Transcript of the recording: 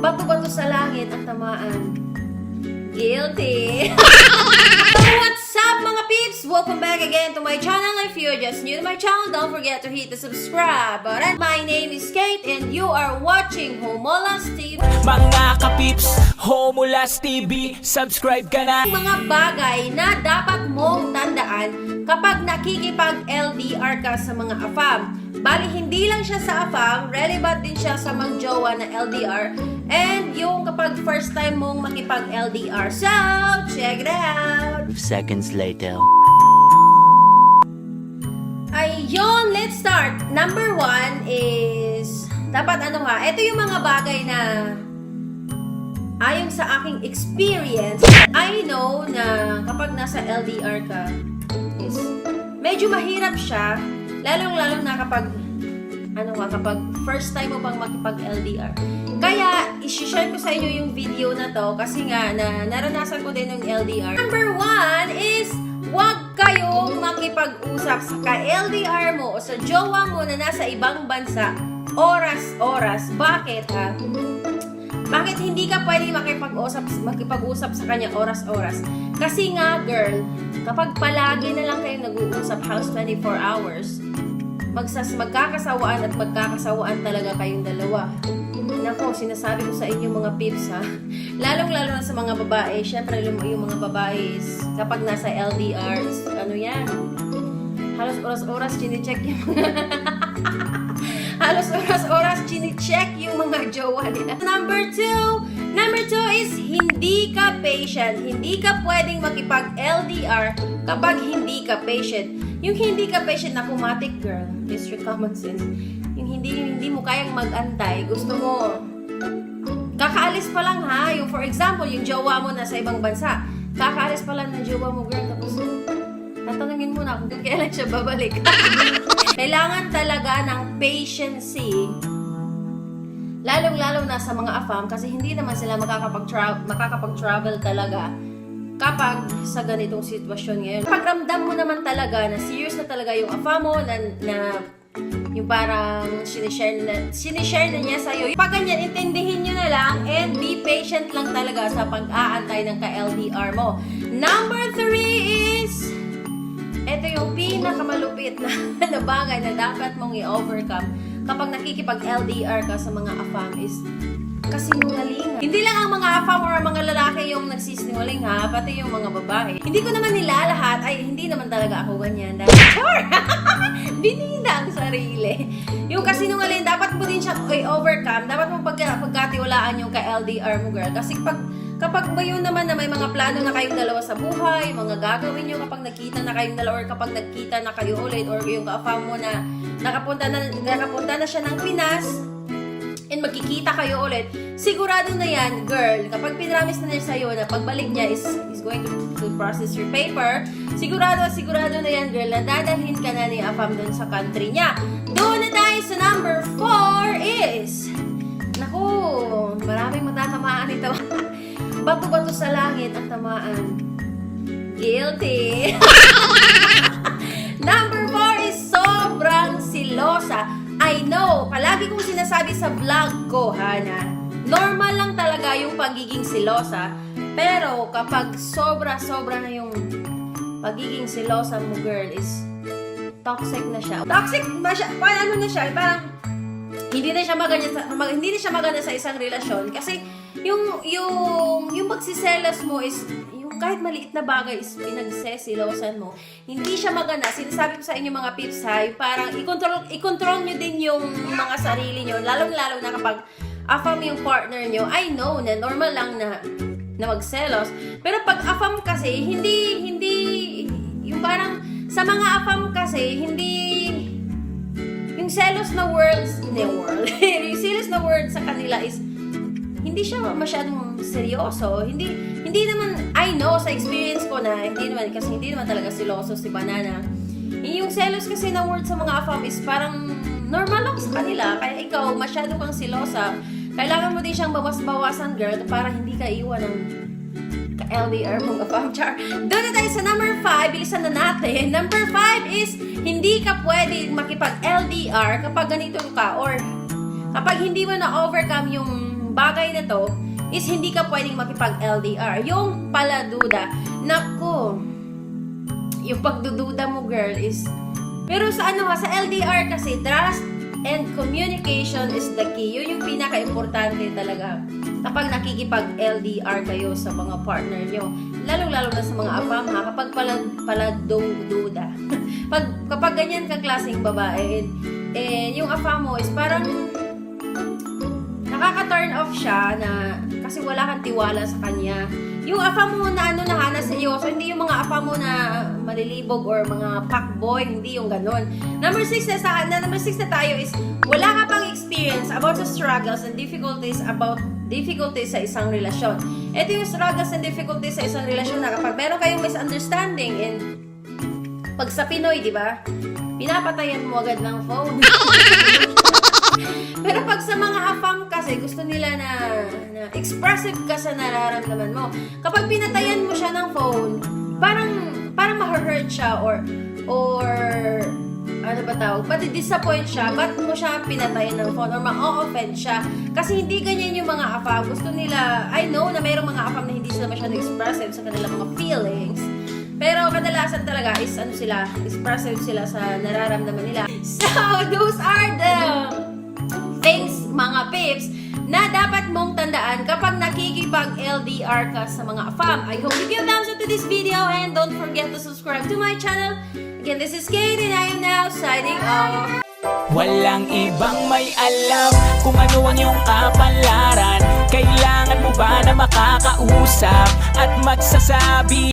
Bato-bato sa langit ang tamaan. Guilty. so what's up mga peeps? Welcome back again to my channel. If you're just new to my channel, don't forget to hit the subscribe button. My name is Kate and you are watching Homolas TV. Mga kapips, Homulas TV, subscribe ka na! Mga bagay na dapat mong tandaan kapag nakikipag-LDR ka sa mga AFAM. Bali, hindi lang siya sa AFAM, relevant din siya sa mga jowa na LDR. And yung kapag first time mong makipag-LDR. So, check it out! Seconds later. Ayun, let's start. Number one is, dapat ano ha, ito yung mga bagay na ayon sa aking experience, I know na kapag nasa LDR ka, is medyo mahirap siya, lalong-lalo na kapag ano ka, kapag first time mo pang makipag-LDR. Kaya, isi-share ko sa inyo yung video na to kasi nga, na naranasan ko din ng LDR. Number one is, Huwag kayong makipag-usap sa ka-LDR mo o sa jowa mo na nasa ibang bansa oras-oras. Bakit ha? Bakit hindi ka pwede makipag-usap, makipag-usap sa kanya oras-oras? Kasi nga, girl, kapag palagi na lang kayo nag-uusap halos 24 hours, magsas magkakasawaan at magkakasawaan talaga kayong dalawa. Nako, sinasabi ko sa inyo mga pips ha. Lalong-lalo na sa mga babae. Siyempre, yung, yung mga babae kapag nasa LDR, ano yan? Halos oras-oras chine-check yung mga... Halos oras-oras chine-check yung mga jowa nila. Number two, number two is hindi ka patient. Hindi ka pwedeng makipag-LDR kapag hindi ka patient. Yung hindi ka patient na pumatic, girl, is your common sense. Yung hindi, hindi mo kayang mag-antay, gusto mo, kakaalis pa lang ha, yung for example, yung jowa mo nasa ibang bansa, kakaalis pa lang ng jowa mo, girl, tapos tatanungin mo na kung kailan siya babalik. Kailangan talaga ng patience lalong-lalo na sa mga afam kasi hindi naman sila makakapag-travel makakapag-travel talaga kapag sa ganitong sitwasyon ngayon. Pag ramdam mo naman talaga na serious na talaga yung afam mo na, na yung parang sinishare na, sinishare na niya sa'yo. Pag ganyan, intindihin nyo na lang and be patient lang talaga sa pag-aantay ng ka-LDR mo. Number three is ito yung pinakamalupit na, na bagay na dapat mong i-overcome kapag nakikipag-LDR ka sa mga afam is kasinungalingan. Hindi lang ang mga afam or mga yung nagsisinungaling ha, pati yung mga babae. Hindi ko naman nila lahat, ay hindi naman talaga ako ganyan. Dahil, sure! Binida ang sarili. Yung kasinungaling, dapat mo din siya i-overcome. Dapat mo pag, pagkatiwalaan yung ka-LDR mo, girl. Kasi pag Kapag ba yun naman na may mga plano na kayong dalawa sa buhay, mga gagawin nyo kapag nakita na kayong dalawa or kapag nagkita na kayo ulit or yung ka-afam mo na nakapunta na, nakapunta na siya ng Pinas, and magkikita kayo ulit, sigurado na yan, girl, kapag pinramis na niya sa'yo na pagbalik niya is, is going to, to process your paper, sigurado, sigurado na yan, girl, na dadalhin ka na ni Afam dun sa country niya. Doon na tayo sa number 4 is, naku, maraming matatamaan ito. Bato-bato sa langit ang tamaan. Guilty. sa vlog ko, ha, na normal lang talaga yung pagiging silosa. Pero kapag sobra-sobra na yung pagiging silosa mo, girl, is toxic na siya. Toxic ba siya? Paano na siya? Parang hindi na siya maganda sa mag, hindi na siya maganda sa isang relasyon kasi yung yung yung pagsiselos mo is yung kahit maliit na bagay is pinagsesilosan mo hindi siya maganda. Sinasabi ko sa inyo mga pips ha parang i-control i-control niyo din yung mga sarili niyo lalong lalo na kapag afam yung partner niyo I know na normal lang na na magselos. Pero pag afam kasi hindi hindi yung parang sa mga afam kasi hindi yung selos na words, hindi world, yung selos na words sa kanila is, hindi siya masyadong seryoso. Hindi, hindi naman, I know sa experience ko na, hindi naman, kasi hindi naman talaga siloso si Banana. Yung selos kasi na word sa mga afam is parang normal lang sa kanila. Kaya ikaw, masyado kang silosa. Kailangan mo din siyang bawas-bawasan, girl, para hindi ka iwan ng LDR mong afam char. Doon na tayo sa number 5. Bilisan na natin. Number 5 is, hindi ka pwede makipag-LDR kapag ganito ka or kapag hindi mo na-overcome yung bagay na to is hindi ka pwedeng makipag-LDR. Yung paladuda, nako, yung pagdududa mo girl is pero sa ano ha, sa LDR kasi trust and communication is the key. Yun yung pinaka-importante talaga kapag nakikipag-LDR kayo sa mga partner nyo. Lalo-lalo na sa mga afam ha, kapag pala, pala duda. Pag, kapag ganyan ka klaseng babae, and, yung afam mo is parang nakaka-turn off siya na kasi wala kang tiwala sa kanya. Yung afa mo na ano na na seryoso, hindi yung mga afa mo na malilibog or mga fuckboy, hindi yung ganun. Number six na sa na number six na tayo is wala ka pang experience about the struggles and difficulties about difficulties sa isang relasyon. Ito yung struggles and difficulties sa isang relasyon na kapag meron kayong misunderstanding and pag sa Pinoy, di ba? Pinapatayan mo agad ng phone. Pero pag sa mga afam kasi, gusto nila na, na expressive ka sa nararamdaman mo. Kapag pinatayan mo siya ng phone, parang, parang ma-hurt siya or, or, ano ba tawag, pati disappoint siya, ba't mo siya pinatayan ng phone or ma-offend siya. Kasi hindi ganyan yung mga afam. Gusto nila, I know na mayroong mga afam na hindi sila masyado expressive sa kanilang mga feelings. Pero kadalasan talaga is ano sila, expressive sila sa nararamdaman nila. So, those are the pips, na dapat mong tandaan kapag nakikipag-LDR ka sa mga afam. I hope you give thumbs up to this video and don't forget to subscribe to my channel. Again, this is Kate and I am now signing off. Walang ibang may alam kung ano ang iyong kapalaran Kailangan mo ba na makakausap at magsasabi